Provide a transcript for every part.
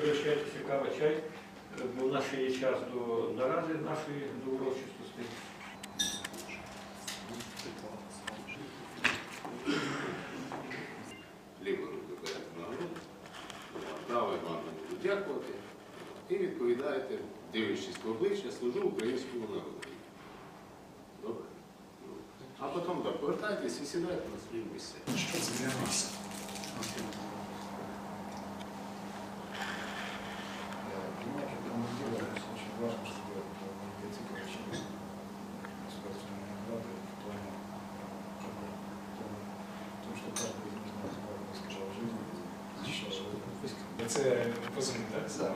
пригощайтеся кава, чай, е, бо в нас ще є час до наради нашої до урочистості. лівою рукою берете на груди, правою вам буду дякувати і відповідаєте, дивлячись в обличчя, служу українському народу. Добре? Ну, А потім так, повертайтесь і сідайте на свої місця. Що це для нас? Це позивний, так? Да.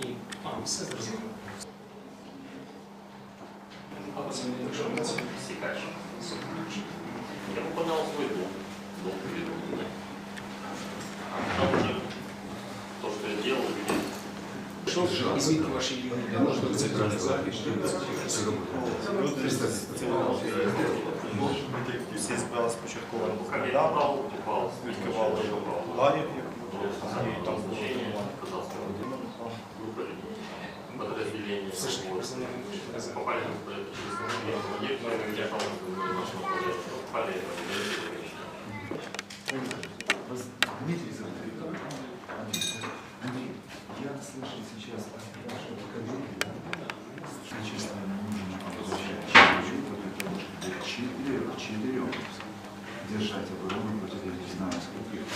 І, а, все зрозуміло. А позивний, якщо в нас Сикаешь. Я выполнял свой долг. Долг перед Родиной. А там уже то, что я делал, видел. і звідки ваші імені? Можливо, це правильно Всі збирали спочатку Пока я да, упал, упал, відкривали ларів, і там було оказался группа людей, подразделение. Все ж таки Вот. позивний не Попали на четырех держать оборону против, я не знаю, сколько их,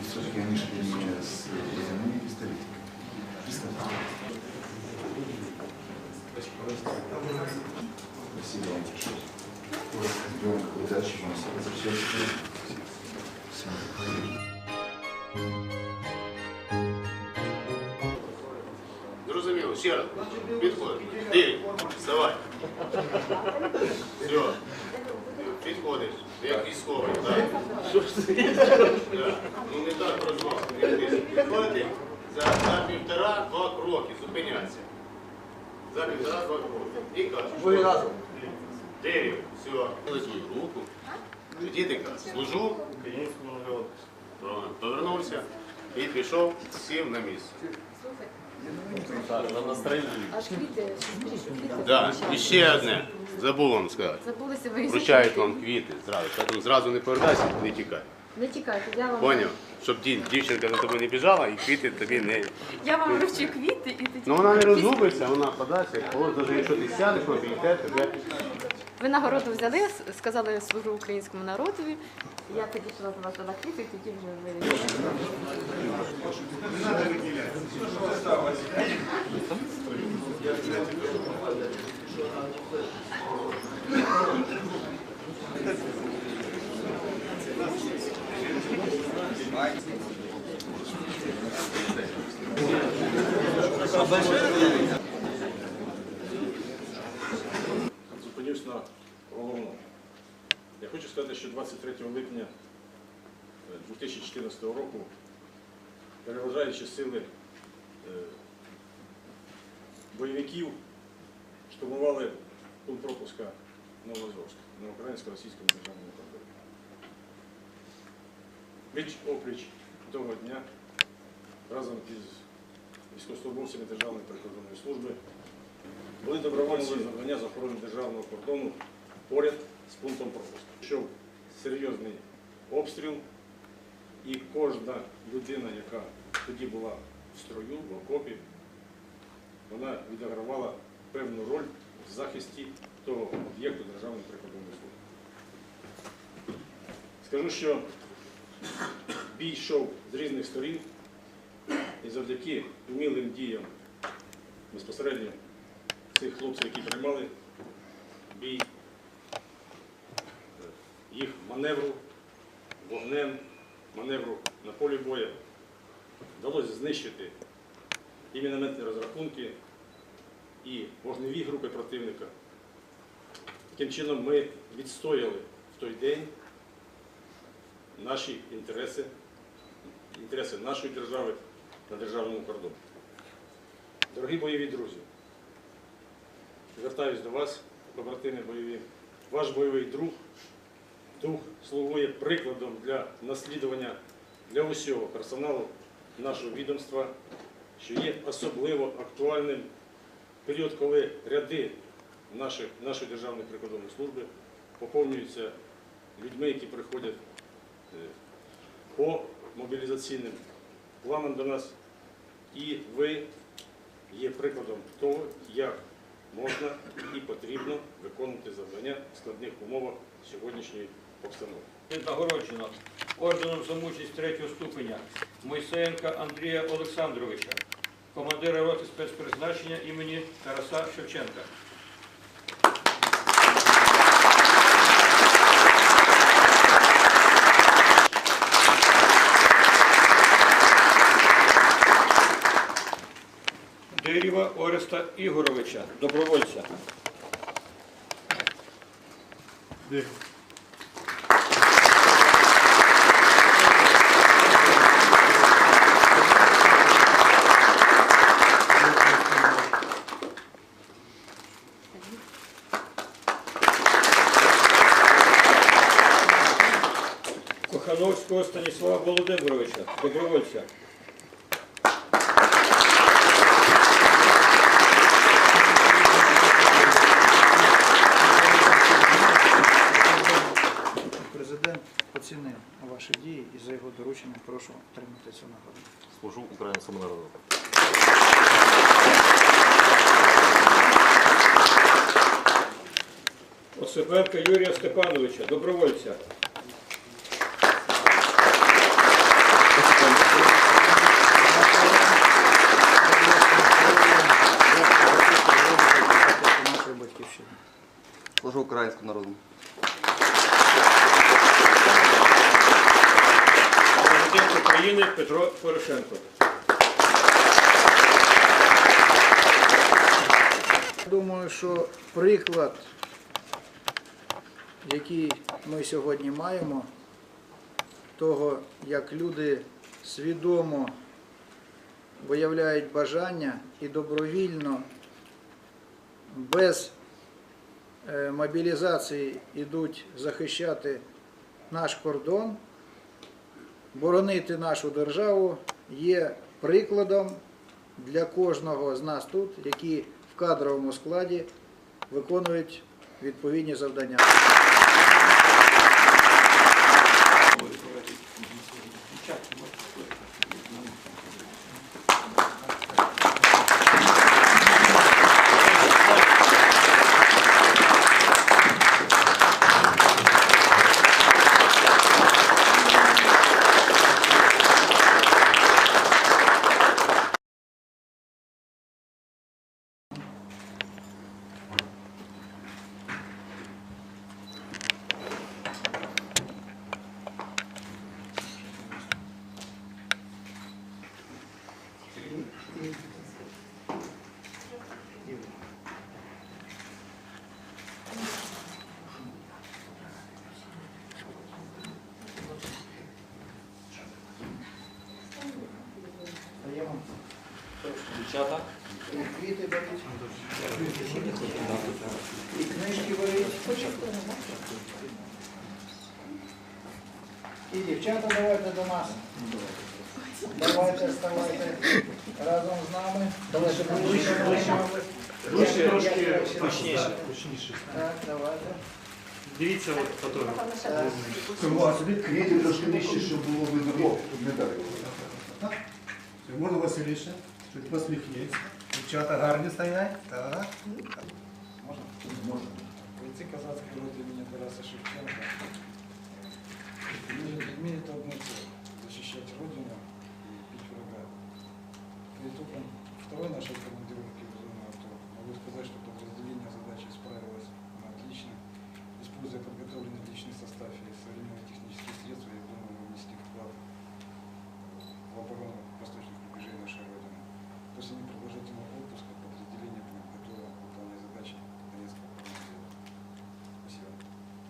И все-таки они шли не с поземными пистолетиками. Спасибо вам большое. Ой, ребенок, удачи вам, возвращайтесь. Всем Зрозуміло, ще раз. Вставай. Все. Підходиш. Як військовий, так. Так. Ну не так просто. Підходите за, за півтора-два кроки. Зупиняться. За півтора-два кроки. І кажеш. Ви разом. Дев'ять. Все. Свою руку. Тоді ти кажеш. Служу. Правильно. Повернувся і пішов, сів на місце. Аж квіти, квіти Так, і ще одне. Забув вам сказати. Забулися ви Вручають вам квіти зразу. Тому зразу не повертайся, не тікай. Не тікайте, я вам Поняв? Щоб ді- дівчинка за тобою не біжала і квіти тобі не. я вам вручу квіти і тоді. Ну вона не розгубиться, вона подасться. Ось навіть якщо ти сядеш, підійде, тебе. Ви нагороду взяли, сказали служу українському народові. Я тоді пішла до вас квіти, і тоді вже ви. Зупинюсь на головному. Я хочу сказати, що 23 липня е, 2014 року переважаючі сили е, бойовиків штурмували пункт пропуска Новоазовськ на українсько-російському державному кордоні. Пліч опліч того дня разом із військовослужбовцями Державної прикордонної служби були добровольці завдання з охорони державного кордону поряд з пунктом пропуску. Серйозний обстріл, і кожна людина, яка тоді була в строю, в окопі, вона відігравала певну роль в захисті того об'єкту Державної прикордонної служби. Скажу, що бій йшов з різних сторін, і завдяки вмілим діям безпосередньо цих хлопців, які приймали бій, їх маневру, вогнем, маневру на полі бою, вдалося знищити і мінометні розрахунки, і вогневі групи противника. Таким чином ми відстояли в той день наші інтереси, інтереси нашої держави на державному кордоні. Дорогі бойові друзі, звертаюсь до вас, побратими бойові. Ваш бойовий друг, дух слугує прикладом для наслідування для усього персоналу нашого відомства, що є особливо актуальним період, коли ряди наших, нашої Державної прикордонної служби поповнюються людьми, які приходять е, по мобілізаційним планам до нас. І ви є прикладом того, як можна і потрібно виконувати завдання в складних умовах сьогоднішньої обстановки. Нагороджено орденом за мужність третього ступеня Мойсеєнка Андрія Олександровича, командира роти спецпризначення імені Тараса Шевченка. Дирєва Ореста Ігоровича, добровольця. Кохановського Станіслава Володимировича, добровольця. Президент оцінив ваші дії і за його дорученням прошу отримати цю нагороду. Служу українському народу. Осипенка Юрія Степановича, добровольця. Нашої батьківщини. Служу українському народу. Президент України Петро Порошенко. Думаю, що приклад, який ми сьогодні маємо, того, як люди свідомо виявляють бажання і добровільно, без мобілізації йдуть захищати наш кордон, боронити нашу державу, є прикладом для кожного з нас тут, які в кадровому складі виконують відповідні завдання. Даємо. Дівчата. І квіти беріть. І книжки беріть. І дівчата давайте до нас. Давайте, ставайте разом з нами. Давайте ближче, ближче. Трошки точніше. Так, давайте. Дивіться, от фотограф. Так. Тому собі квітів трошки нижче, щоб було видно. Не так. Можна Василіше, що посміхніться. Дівчата гарні стоять. Так. Можна? Можна. Бойцы казацкой роты имени Тараса Шевченко имеют одну цель – защищать Родину и бить врага. По итогам второй нашей командировки в зону АТО могу сказать, что подразделение задачи справилось отлично. Используя подготовленный личный состав и современные технические средства, я думаю, мы внесли вклад в оборону восточных рубежей нашей Родины. После непродолжительного отпуска подразделение будет готово выполнять задачи Донецкого правительства. Спасибо.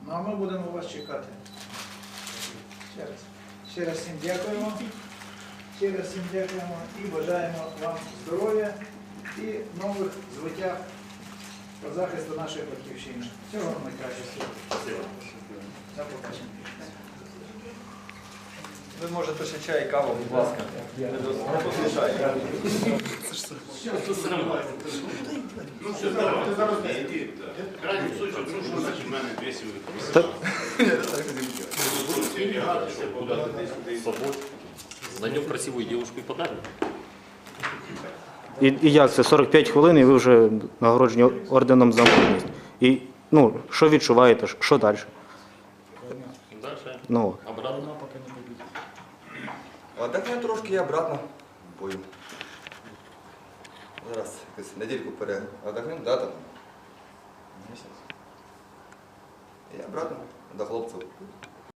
Ну а ми будемо вас чекати. Ще раз. Ще раз всім дякуємо. Ще раз всім дякуємо і бажаємо вам здоров'я і нових звитяг по захисту нашої батьківщини. Всього вам найкращого. До побачення. Ви можете ще чай, каву, будь ласка. Ну все, давай. Крайній ну що значить в мене 200 С собой. Найдем красивую девушку и подарим. І, і як це? 45 хвилин і ви вже нагороджені орденом за мужність. І ну, що відчуваєте? Що далі? Дальше Ну, обратно. Отдохнемо трошки і обратно бою. Зараз якусь недільку пере. Отдохнемо, да, там? Місяць. І обратно до хлопців.